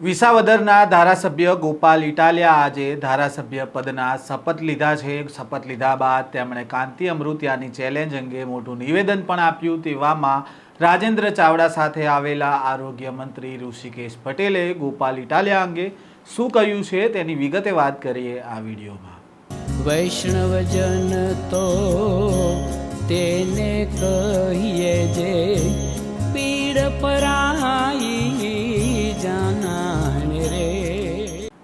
વિસાવદરના ધારાસભ્ય ગોપાલ ઇટાલિયા આજે ધારાસભ્ય પદના શપથ લીધા છે. શપથ લીધા બાદ તેમણે કાંતિ અમૃતિયાની ચેલેન્જ અંગે મોટું નિવેદન પણ આપ્યું તેવામાં રાજેન્દ્ર ચાવડા સાથે આવેલા આરોગ્ય મંત્રી ઋષિકેશ પટેલે ગોપાલ ઇટાલિયા અંગે શું કહ્યું છે તેની વિગતે વાત કરીએ આ વિડીયોમાં. વૈષ્ણવજન તો તેને કહીએ જે પીડ પરાઈ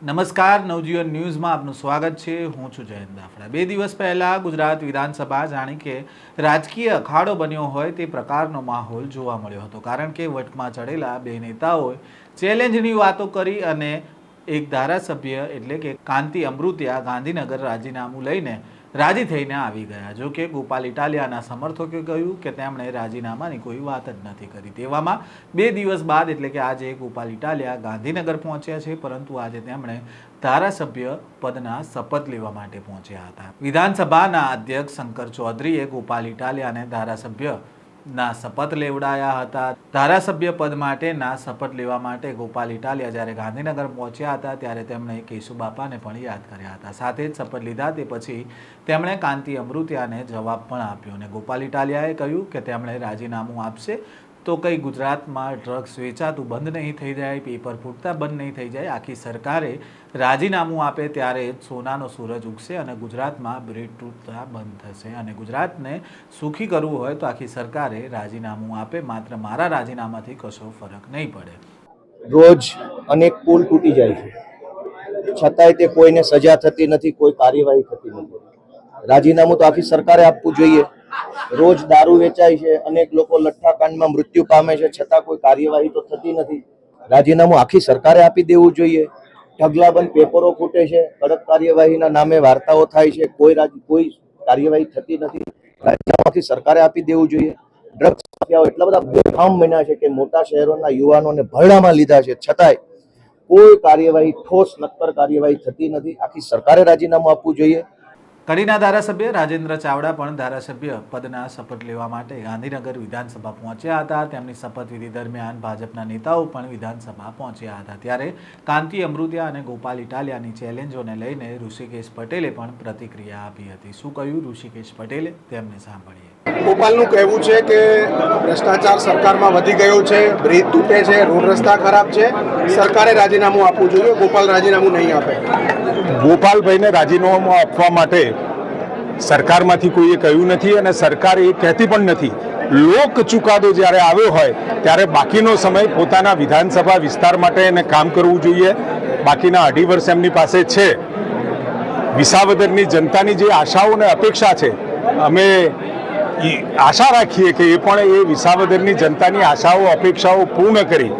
નમસ્કાર, નવજીવન ન્યૂઝમાં આપનું સ્વાગત છે. હું છું જયંત દાફડા. બે દિવસ પહેલાં ગુજરાત વિધાનસભા જાણી કે રાજકીય અખાડો બન્યો હોય તે પ્રકારનો માહોલ જોવા મળ્યો હતો. કારણ કે વટમાં ચડેલા બે નેતાઓએ ચેલેન્જની વાતો કરી અને એક ધારાસભ્ય એટલે કે કાંતિ અમૃતિયા ગાંધીનગર રાજીનામું લઈને રાજી થઈને આવી ગયા. જો કે ગોપાલ ઇટાલિયાના સમર્થકે કહ્યું કે તેમણે રાજીનામાની કોઈ વાત જ નથી કરી. તેવામાં બે દિવસ બાદ એટલે કે આજે ગોપાલ ઇટાલિયા ગાંધીનગર પહોંચ્યા છે, પરંતુ આજે તેમણે ધારાસભ્ય પદના શપથ લેવા માટે પહોંચ્યા હતા. વિધાનસભાના અધ્યક્ષ શંકર ચૌધરીએ ગોપાલ ઇટાલિયાને ધારાસભ્ય ના શપથ લેવડાયા હતા. ધારાસભ્ય પદ માટે ના શપથ લેવા માટે ગોપાલ ઇટાલિયા જ્યારે ગાંધીનગર પહોંચ્યા હતા ત્યારે તેમણે કેશુબાપાને પણ યાદ કર્યા હતા. સાથે જ શપથ લીધા તે પછી તેમણે કાંતિ અમૃતિયાને જવાબ પણ આપ્યો અને ગોપાલ ઇટાલિયાએ કહ્યું કે તેમણે રાજીનામું આપશે તો કંઈ ગુજરાતમાં ડ્રગ્સ વેચાતું બંધ નહીં થઈ જાય પેપર ફૂટતા બંધ નહીં થઈ જાય, આખી સરકારે રાજીનામું આપે ત્યારે સોનાનો સૂરજ ઉગશે અને ગુજરાતમાં બ્રેડ તૂટતા બંધ થશે. અને ગુજરાતને સુખી કરવું હોય તો આખી સરકારે રાજીનામું આપે, માત્ર મારા રાજીનામાથી કશો ફરક નહીં પડે. રોજ અનેક પુલ તૂટી જાય છે. છતાંય તે કોઈને સજા થતી નથી, કોઈ કાર્યવાહી થતી નથી. રાજીનામું તો આખી સરકારે આપવું જોઈએ. રોજ દારૂ વેચાય છે, અનેક લોકો લઠ્ઠાકાંડમાં મૃત્યુ પામે છે, છતાં કોઈ કાર્યવાહી તો થતી નથી. રાજીનામું આખી સરકારે આપી દેવું જોઈએ. ઢગલાબંધ પેપરો ફૂટે છે, કડક કાર્યવાહીના નામે વાર્તાઓ થાય છે, કોઈ કોઈ કાર્યવાહી થતી નથી. રાજીનામું સરકારે આપી દેવું જોઈએ. ડ્રગ્સ માફિયાઓ એટલા બધા બેફામ બન્યા છે કે મોટા શહેરોના યુવાનોને ભરડામાં લીધા છે. છતાંય કોઈ કાર્યવાહી ઠોસ, નક્કર કાર્યવાહી થતી નથી. આખી સરકારે રાજીનામું આપવું જોઈએ. કડીના ધારાસભ્ય રાજેન્દ્ર ચાવડા પણ ધારાસભ્ય પદના શપથ લેવા માટે ગાંધીનગર વિધાનસભા પહોંચ્યા હતા. તેમની શપથવિધિ દરમિયાન ભાજપના નેતાઓ પણ વિધાનસભા પહોંચ્યા હતા. ત્યારે કાંતિ અમૃતિયા અને ગોપાલ ઇટાલિયાની ચેલેન્જોને લઈને ઋષિકેશ પટેલે પણ પ્રતિક્રિયા આપી હતી. શું કહ્યું ઋષિકેશ પટેલે? તેમને સાંભળીએ. ગોપાલનું કહેવું છે કે ભ્રષ્ટાચાર સરકારમાં વધી ગયો છે બ્રિજ તૂટે છે રોડ રસ્તા ખરાબ છે. સરકારે રાજીનામું આપવું જોઈએ ગોપાલ રાજીનામું નહીં આપે. ગોપાલભાઈને રાજીનામું આપવા માટે સરકારમાંથી કોઈએ કહ્યું નથી અને સરકાર એ કહેતી પણ નથી. લોક ચુકાદો જ્યારે આવ્યો હોય, ત્યારે બાકીનો સમય પોતાના વિધાનસભા વિસ્તાર માટે એને કામ કરવું જોઈએ. બાકીના અઢી વર્ષ એમની પાસે છે. વિસાવદરની જનતાની જે આશાઓ અને અપેક્ષા છે, અમે આશા રાખીએ કે એ પણ એ વિસાવદરની જનતાની આશાઓ, અપેક્ષાઓ પૂર્ણ કરી.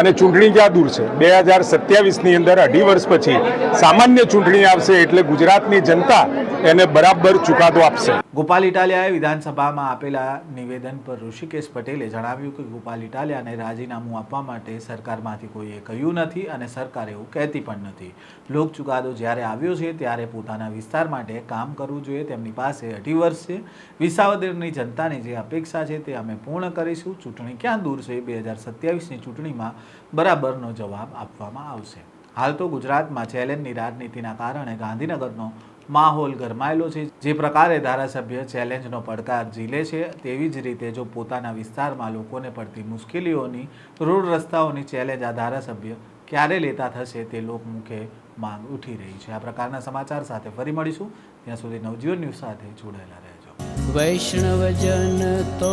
અને ચૂંટણી ક્યાં દૂર છે. બે હજાર સત્યાવીસની અંદર અઢી વર્ષ પછી સામાન્ય ચૂંટણી આવશે એટલે ગુજરાતની જનતા એને બરાબર ચુકાદો આપશે. ગોપાલ ઇટાલિયાએ વિધાનસભામાં આપેલા નિવેદન પર ઋષિકેશ પટેલે જણાવ્યું કે ગોપાલ ઇટાલિયાને રાજીનામું આપવા માટે સરકારમાંથી કોઈએ કહ્યું નથી અને સરકાર એવું કહેતી પણ નથી. લોક ચુકાદો જ્યારે આવ્યો છે ત્યારે પોતાના વિસ્તાર માટે કામ કરવું જોઈએ. તેમની પાસે અઢી વર્ષ છે. વિસાવદરની જનતાની જે અપેક્ષા છે તે અમે પૂર્ણ કરીશું. ચૂંટણી ક્યાં દૂર છે? બે હજાર સત્યાવીસની ચૂંટણીમાં બરાબરનો જવાબ આપવામાં આવશે. હાલ તો ગુજરાતમાં ચેલેન્જની રાજનીતિના કારણે ગાંધીનગરનો માહોલ ગરમાયેલો છે. જે પ્રકારે ધારાસભ્ય ચેલેન્જનો પડકાર ઝીલે છે, તેવી જ રીતે જો પોતાના વિસ્તારમાં લોકોને પડતી મુશ્કેલીઓની, રોડ રસ્તાઓની ચેલેન્જ આ ધારાસભ્ય ક્યારે લેતા થશે તે લોકમુખે માંગ ઉઠી રહી છે. આ પ્રકારના સમાચાર સાથે ફરી મળીશું. ત્યાં સુધી નવજીવન ન્યૂઝ સાથે જોડાયેલા રહેજો. વૈષ્ણવજન તો